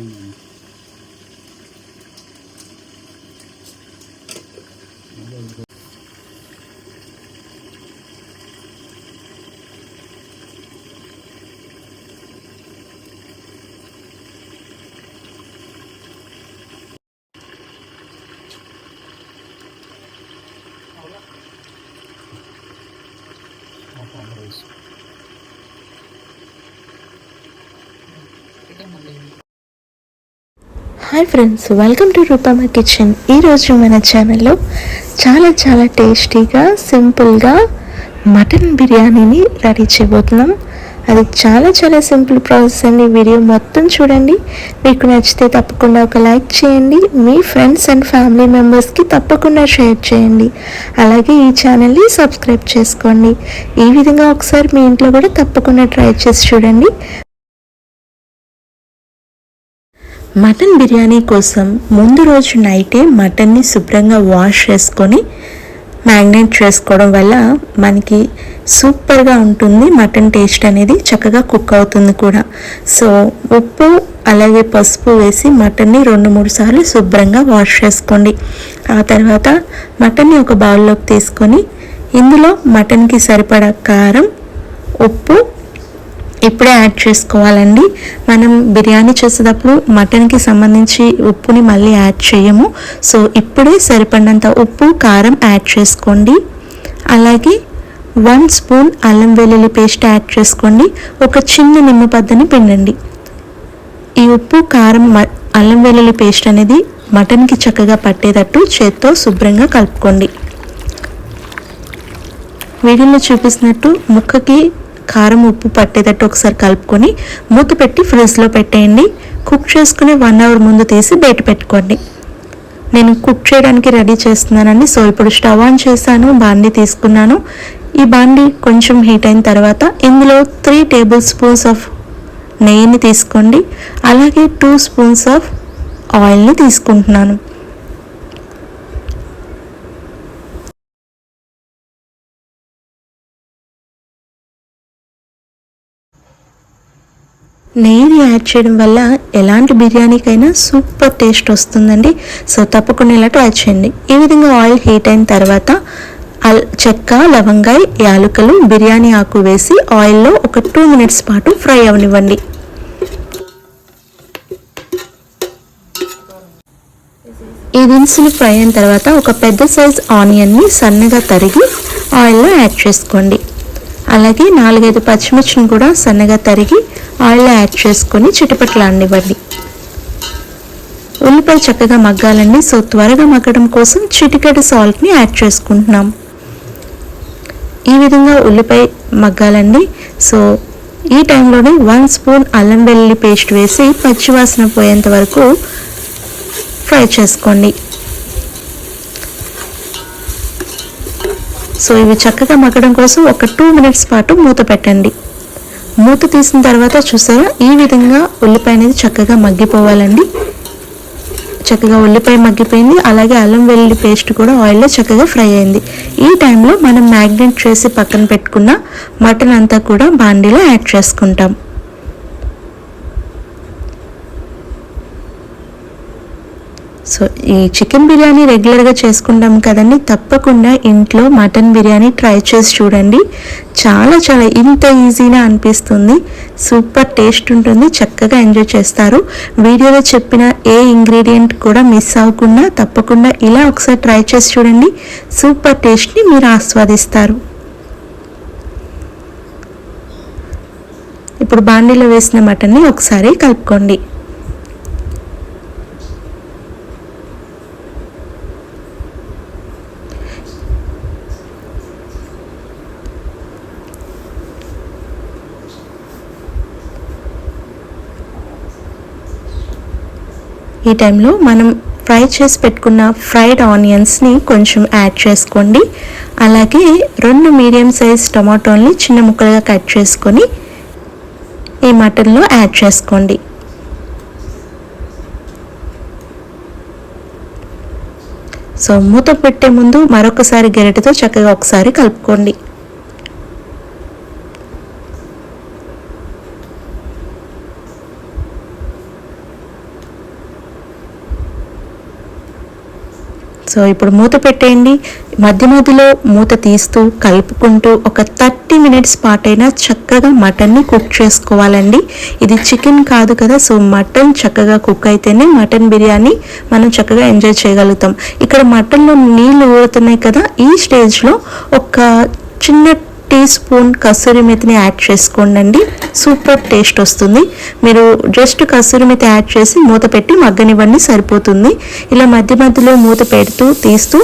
好了。我放了一勺。一点没味。hi friends welcome to Roopamma kitchen. ఈరోజు మన ఛానల్లో చాలా చాలా టేస్టీగా సింపుల్గా మటన్ బిర్యానీని రెడీ చేయబోతున్నాం. అది చాలా చాలా సింపుల్ ప్రాసెస్ అండి. వీడియో మొత్తం చూడండి. మీకు నచ్చితే తప్పకుండా ఒక లైక్ చేయండి. మీ ఫ్రెండ్స్ అండ్ ఫ్యామిలీ మెంబర్స్కి తప్పకుండా షేర్ చేయండి. అలాగే ఈ ఛానల్ని సబ్స్క్రైబ్ చేసుకోండి. ఈ విధంగా ఒకసారి మీ ఇంట్లో కూడా తప్పకుండా ట్రై చేసి చూడండి. మటన్ బిర్యానీ కోసం ముందు రోజు నైటే మటన్ని శుభ్రంగా వాష్ చేసుకొని మ్యాగ్నేట్ చేసుకోవడం వల్ల మనకి సూపర్గా ఉంటుంది. మటన్ టేస్ట్ అనేది చక్కగా కుక్ అవుతుంది కూడా. సో ఉప్పు అలాగే పసుపు వేసి మటన్ని రెండు మూడు సార్లు శుభ్రంగా వాష్ చేసుకోండి. ఆ తర్వాత మటన్ని ఒక బౌల్లోకి తీసుకొని ఇందులో మటన్కి సరిపడా కారం ఉప్పు ఇప్పుడే యాడ్ చేసుకోవాలండి. మనం బిర్యానీ చేసేటప్పుడు మటన్కి సంబంధించి ఉప్పుని మళ్ళీ యాడ్ చేయము. సో ఇప్పుడే సరిపడినంత ఉప్పు కారం యాడ్ చేసుకోండి. అలాగే వన్ స్పూన్ అల్లం వెల్లుల్లి పేస్ట్ యాడ్ చేసుకోండి. ఒక చిన్న నిమ్మపద్దని పిండండి. ఈ ఉప్పు కారం మ- అల్లం వెల్లుల్లి పేస్ట్ అనేది మటన్కి చక్కగా పట్టేటట్టు చేత్తో శుభ్రంగా కలుపుకోండి. వీడియోలో చూపిస్తున్నట్టు ముక్కకి కారం ఉప్పు పట్టేటట్టు ఒకసారి కలుపుకొని మూత పెట్టి ఫ్రిడ్జ్లో పెట్టేయండి. కుక్ చేసుకుని వన్ అవర్ ముందు తీసి బయట పెట్టుకోండి. నేను కుక్ చేయడానికి రెడీ చేస్తున్నానండి. సో ఇప్పుడు స్టవ్ ఆన్ చేశాను బాండి తీసుకున్నాను. ఈ బాండి కొంచెం హీట్ అయిన తర్వాత ఇందులో త్రీ టేబుల్ స్పూన్స్ ఆఫ్ నెయ్యిని తీసుకోండి. అలాగే టూ స్పూన్స్ ఆఫ్ ఆయిల్ని తీసుకుంటున్నాను. నెయ్యి యాడ్ చేయడం వల్ల ఎలాంటి బిర్యానీకైనా సూపర్ టేస్ట్ వస్తుందండి. సో తప్పకుండా ఇలా ట్రై చేయండి. ఈ విధంగా ఆయిల్ హీట్ అయిన తర్వాత అల్ చెక్క లవంగాయ యాలకులు బిర్యానీ ఆకు వేసి ఆయిల్లో ఒక టూ మినిట్స్ పాటు ఫ్రై అవనివ్వండి. ఈ దినుసులు ఫ్రై అయిన తర్వాత ఒక పెద్ద సైజ్ ఆనియన్ని సన్నగా తరిగి ఆయిల్లో యాడ్ చేసుకోండి. అలాగే నాలుగైదు పచ్చిమిర్చిని కూడా సన్నగా తరిగి ఆయిల్లో యాడ్ చేసుకొని చిటపట్లాడనివ్వండి. ఉల్లిపాయ చక్కగా మగ్గాలండి. సో త్వరగా మగ్గడం కోసం చిటికెడు సాల్ట్ని యాడ్ చేసుకుంటున్నాం. ఈ విధంగా ఉల్లిపాయ మగ్గాలండి. సో ఈ టైంలోనే వన్ స్పూన్ అల్లం వెల్లుల్లి పేస్ట్ వేసి పచ్చివాసన పోయేంత వరకు ఫ్రై చేసుకోండి. సో ఇవి చక్కగా మగ్గడం కోసం ఒక టూ మినిట్స్ పాటు మూత పెట్టండి. మూత తీసిన తర్వాత చూసారా? ఈ విధంగా ఉల్లిపాయ అనేది చక్కగా మగ్గిపోవాలండి. చక్కగా ఉల్లిపాయ మగ్గిపోయింది. అలాగే అల్లం వెల్లుల్లి పేస్ట్ కూడా ఆయిల్లో చక్కగా ఫ్రై అయింది. ఈ టైంలో మనం మ్యాగ్నెట్ చేసి పక్కన పెట్టుకున్న మటన్ అంతా కూడా బాండీలో యాడ్ చేసుకుంటాం. సో ఈ చికెన్ బిర్యానీ రెగ్యులర్గా చేసుకుంటాం కదండి. తప్పకుండా ఇంట్లో మటన్ బిర్యానీ ట్రై చేసి చూడండి. చాలా చాలా ఇంత ఈజీగా అనిపిస్తుంది. సూపర్ టేస్ట్ ఉంటుంది. చక్కగా ఎంజాయ్ చేస్తారు. వీడియోలో చెప్పిన ఏ ఇంగ్రీడియంట్ కూడా మిస్ అవ్వకుండా తప్పకుండా ఇలా ఒకసారి ట్రై చేసి చూడండి. సూపర్ టేస్ట్ని మీరు ఆస్వాదిస్తారు. ఇప్పుడు బాండీలో వేసిన మటన్ని ఒకసారి కలుపుకోండి. ఈ టైంలో మనం ఫ్రై చేసి పెట్టుకున్న ఫ్రైడ్ ఆనియన్స్ని కొంచెం యాడ్ చేసుకోండి. అలాగే రెండు మీడియం సైజ్ టమాటోల్ని చిన్న ముక్కలుగా కట్ చేసుకొని ఈ మటన్లో యాడ్ చేసుకోండి. సో మూత పెట్టే ముందు మరొకసారి గెరటితో చక్కగా ఒకసారి కలుపుకోండి. సో ఇప్పుడు మూత పెట్టేయండి. మధ్య మధ్యలో మూత తీస్తూ కలుపుకుంటూ ఒక థర్టీ మినిట్స్ పాటైనా చక్కగా మటన్ని కుక్ చేసుకోవాలండి. ఇది చికెన్ కాదు కదా సో మటన్ చక్కగా కుక్ అయితేనే మటన్ బిర్యానీ మనం చక్కగా ఎంజాయ్ చేయగలుగుతాం. ఇక్కడ మటన్లో నీళ్ళు ఊరుతున్నాయి కదా ఈ స్టేజ్లో ఒక చిన్న టీ స్పూన్ కసూరి మెతిని యాడ్ చేసుకోండి సూపర్ టేస్ట్ వస్తుంది. మీరు జస్ట్ కసూరి మెతి యాడ్ చేసి మూత పెట్టి మగ్గనివ్వండి సరిపోతుంది. ఇలా మధ్య మధ్యలో మూత పెడుతూ తీస్తూ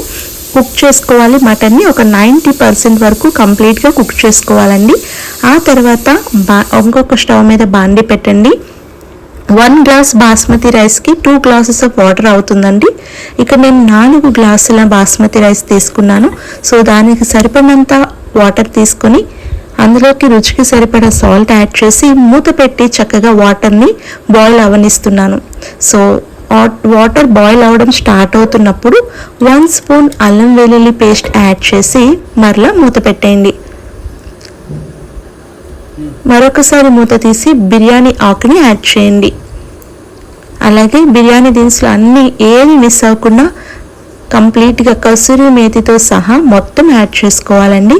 కుక్ చేసుకోవాలి. మటన్ని ఒక నైంటీ పర్సెంట్ వరకు కంప్లీట్గా కుక్ చేసుకోవాలండి. ఆ తర్వాత బా ఇంకొక స్టవ్ మీద బాండి పెట్టండి. వన్ గ్లాస్ బాస్మతి రైస్కి టూ గ్లాసెస్ ఆఫ్ వాటర్ అవుతుందండి. ఇక్కడ నేను నాలుగు గ్లాసుల బాస్మతి రైస్ తీసుకున్నాను. సో దానికి సరిపడినంత వాటర్ తీసుకొని అందులోకి రుచికి సరిపడా సాల్ట్ యాడ్ చేసి మూత పెట్టి చక్కగా వాటర్ని బాయిల్ అవనిస్తున్నాను. సో వాటర్ బాయిల్ అవ్వడం స్టార్ట్ అవుతున్నప్పుడు వన్ స్పూన్ అల్లం వెల్లుల్లి పేస్ట్ యాడ్ చేసి మరలా మూత పెట్టేయండి. మరొకసారి మూత తీసి బిర్యానీ ఆకుని యాడ్ చేయండి. అలాగే బిర్యానీ దినుసులు అన్నీ ఏమి మిస్ అవ్వకుండా కంప్లీట్గా కసూరి మేతితో సహా మొత్తం యాడ్ చేసుకోవాలండి.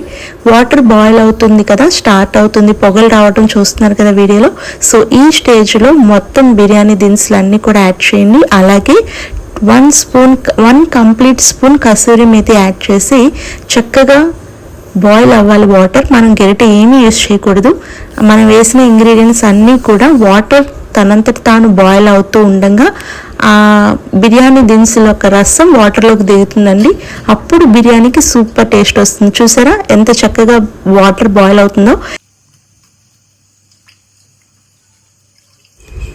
వాటర్ బాయిల్ అవుతుంది కదా స్టార్ట్ అవుతుంది పొగలు రావడం చూస్తున్నారు కదా వీడియోలో. సో ఈ స్టేజ్లో మొత్తం బిర్యానీ దినుసులు అన్నీ కూడా యాడ్ చేయండి. అలాగే one spoon one complete spoon kasuri methi add చేసి చక్కగా బాయిల్ అవ్వాలి వాటర్. మనం గెరిట ఏమీ యూస్ చేయకూడదు. మనం వేసిన ఇంగ్రీడియంట్స్ అన్నీ కూడా వాటర్ తనంతట తాను బాయిల్ అవుతూ ఉండగా ఆ బిర్యానీ దినుసుల యొక్క రసం వాటర్లోకి దిగుతుందండి. అప్పుడు బిర్యానీకి సూపర్ టేస్ట్ వస్తుంది. చూసారా? ఎంత చక్కగా వాటర్ బాయిల్ అవుతుందో.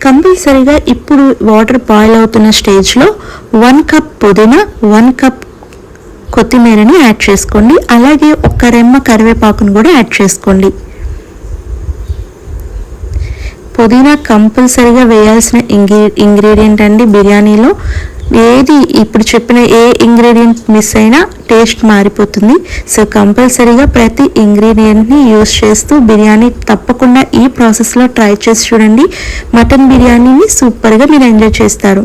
కంపల్సరీగా ఇప్పుడు వాటర్ బాయిల్ అవుతున్న స్టేజ్లో వన్ కప్ పుదీనా వన్ కప్ కొత్తిమీరని యాడ్ చేసుకోండి. అలాగే ఒక్క రెమ్మ కరివేపాకును కూడా యాడ్ చేసుకోండి. పుదీనా కంపల్సరీగా వేయాల్సిన ఇంగ్రీ ఇంగ్రీడియంట్ అండి బిర్యానీలో. ఏది ఇప్పుడు చెప్పిన ఏ ఇంగ్రీడియంట్ మిస్ అయినా టేస్ట్ మారిపోతుంది. సో కంపల్సరీగా ప్రతి ఇంగ్రీడియంట్ని యూస్ చేస్తూ బిర్యానీ తప్పకుండా ఈ ప్రాసెస్లో ట్రై చేసి చూడండి. మటన్ బిర్యానీని సూపర్గా మీరు ఎంజాయ్ చేస్తారు.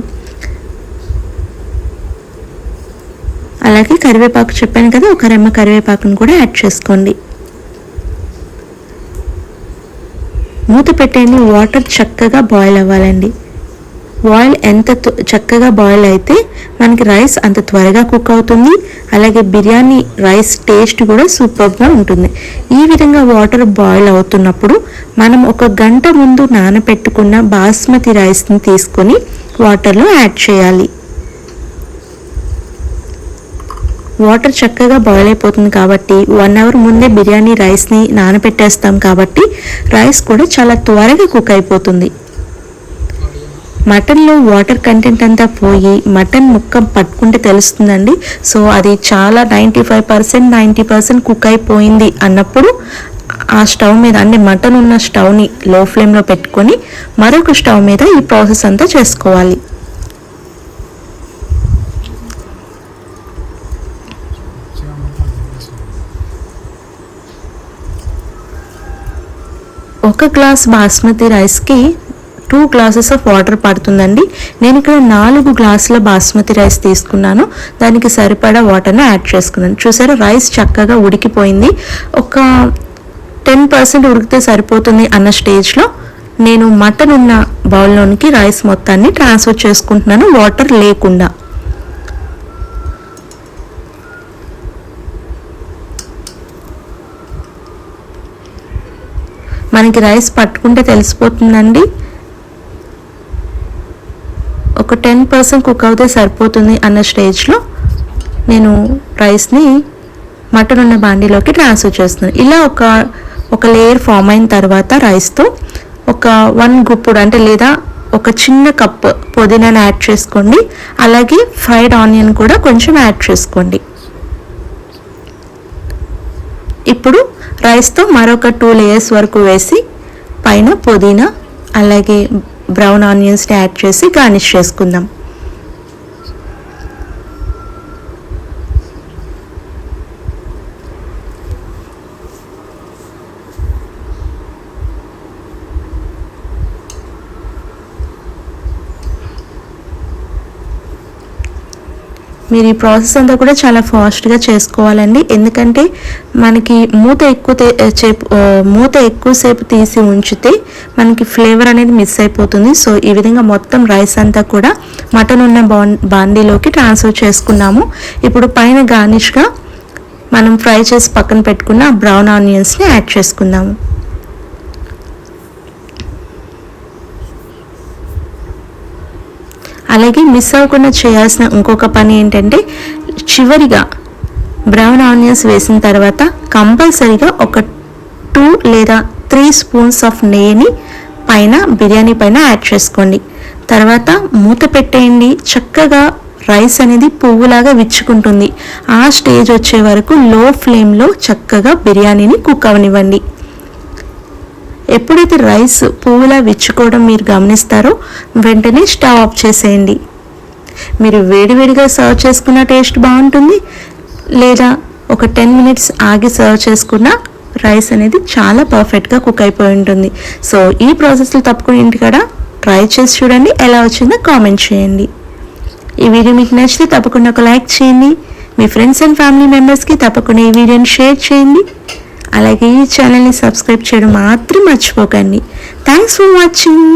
అలాగే కరివేపాకు చెప్పాను కదా ఒక రెమ్మ కరివేపాకును కూడా యాడ్ చేసుకోండి. మూత పెట్టండి వాటర్ చక్కగా బాయిల్ అవ్వాలండి. బాయిల్ ఎంత చక్కగా బాయిల్ అయితే మనకి రైస్ అంత త్వరగా కుక్ అవుతుంది. అలాగే బిర్యానీ రైస్ టేస్ట్ కూడా సూపర్గా ఉంటుంది. ఈ విధంగా వాటర్ బాయిల్ అవుతున్నప్పుడు మనం ఒక గంట ముందు నానబెట్టుకున్న బాస్మతి రైస్ని తీసుకొని వాటర్లో యాడ్ చేయాలి. వాటర్ చక్కగా బాయిల్ అయిపోతుంది కాబట్టి వన్ అవర్ ముందే బిర్యానీ రైస్ని నానబెట్టేస్తాం కాబట్టి రైస్ కూడా చాలా త్వరగా కుక్ అయిపోతుంది. మటన్లో వాటర్ కంటెంట్ అంతా పోయి మటన్ ముక్క పట్టుకుంటే తెలుస్తుందండి. సో అది చాలా ninety five percent ninety percent cook అయిపోయింది అన్నప్పుడు ఆ స్టవ్ మీద అంటే మటన్ ఉన్న స్టవ్ని లో ఫ్లేమ్లో పెట్టుకొని మరొక స్టవ్ మీద ఈ ప్రాసెస్ అంతా చేసుకోవాలి. ఒక గ్లాస్ బాస్మతి రైస్కి టూ గ్లాసెస్ ఆఫ్ వాటర్ పడుతుందండి. నేను ఇక్కడ నాలుగు గ్లాసుల బాస్మతి రైస్ తీసుకున్నాను. దానికి సరిపడా వాటర్ని యాడ్ చేసుకున్నాను. చూసారా రైస్ చక్కగా ఉడికిపోయింది. ఒక టెన్ పర్సెంట్ ఉడికితే సరిపోతుంది అన్న స్టేజ్లో నేను మటన్ ఉన్న బౌల్లోనికి రైస్ మొత్తాన్ని ట్రాన్స్ఫర్ చేసుకుంటున్నాను. వాటర్ లేకుండా. మనకి రైస్ పట్టుకుంటే తెలిసిపోతుందండి. ఒక టెన్ పర్సెంట్ కుక్ అవుతే సరిపోతుంది అన్న స్టేజ్లో నేను రైస్ని మటన్ ఉన్న బాండీలోకి ట్రాన్స్ఫర్ చేస్తున్నాను. ఇలా ఒక ఒక లేయర్ ఫామ్ అయిన తర్వాత రైస్తో ఒక వన్ గుప్పుడు అంటే లేదా ఒక చిన్న కప్ పుదీనాను యాడ్ చేసుకోండి. అలాగే ఫ్రైడ్ ఆనియన్ కూడా కొంచెం యాడ్ చేసుకోండి. ఇప్పుడు రైస్తో మరొక టూ లేయర్స్ వరకు వేసి పైన పుదీనా అలాగే బ్రౌన్ ఆనియన్స్ని యాడ్ చేసి గార్నిష్ చేసుకుందాం. మీరు ఈ ప్రాసెస్ అంతా కూడా చాలా ఫాస్ట్గా చేసుకోవాలండి. ఎందుకంటే మనకి మూత ఎక్కువ చేపు మూత ఎక్కువసేపు తీసి ఉంచితే మనకి ఫ్లేవర్ అనేది మిస్ అయిపోతుంది. సో ఈ విధంగా మొత్తం రైస్ అంతా కూడా మటన్ ఉన్న బాండీలోకి ట్రాన్స్ఫర్ చేసుకున్నాము. ఇప్పుడు పైన గార్నిష్గా మనం ఫ్రై చేసి పక్కన పెట్టుకున్న బ్రౌన్ ఆనియన్స్ని యాడ్ చేసుకుందాము. అలాగే మిస్ అవ్వకుండా చేయాల్సిన ఇంకొక పని ఏంటంటే చివరిగా బ్రౌన్ ఆనియన్స్ వేసిన తర్వాత కంపల్సరీగా ఒక టూ లేదా త్రీ స్పూన్స్ ఆఫ్ నెయ్యిని పైన బిర్యానీ పైన యాడ్ చేసుకోండి. తర్వాత మూత పెట్టేయండి. చక్కగా రైస్ అనేది పువ్వులాగా విచ్చుకుంటుంది. ఆ స్టేజ్ వచ్చే వరకు లో ఫ్లేమ్లో చక్కగా బిర్యానీని కుక్ అవనివ్వండి. ఎప్పుడైతే రైస్ పువ్వులా విచ్చుకోవడం మీరు గమనిస్తారో వెంటనే స్టవ్ ఆఫ్ చేసేయండి. మీరు వేడివేడిగా సర్వ్ చేసుకున్న టేస్ట్ బాగుంటుంది. లేదా ఒక టెన్ మినిట్స్ ఆగి సర్వ్ చేసుకున్న రైస్ అనేది చాలా పర్ఫెక్ట్గా కుక్ అయిపోయి ఉంటుంది. సో ఈ ప్రాసెస్లో తప్పకుండా ఇంటికాడ ట్రై చేసి చూడండి. ఎలా వచ్చిందో కామెంట్ చేయండి. ఈ వీడియో మీకు నచ్చితే తప్పకుండా ఒక లైక్ చేయండి. మీ ఫ్రెండ్స్ అండ్ ఫ్యామిలీ మెంబర్స్కి తప్పకుండా ఈ వీడియోని షేర్ చేయండి. అలాగే ఈ ఛానల్ని సబ్స్క్రైబ్ చేయడం మాత్రం మర్చిపోకండి. Thanks for watching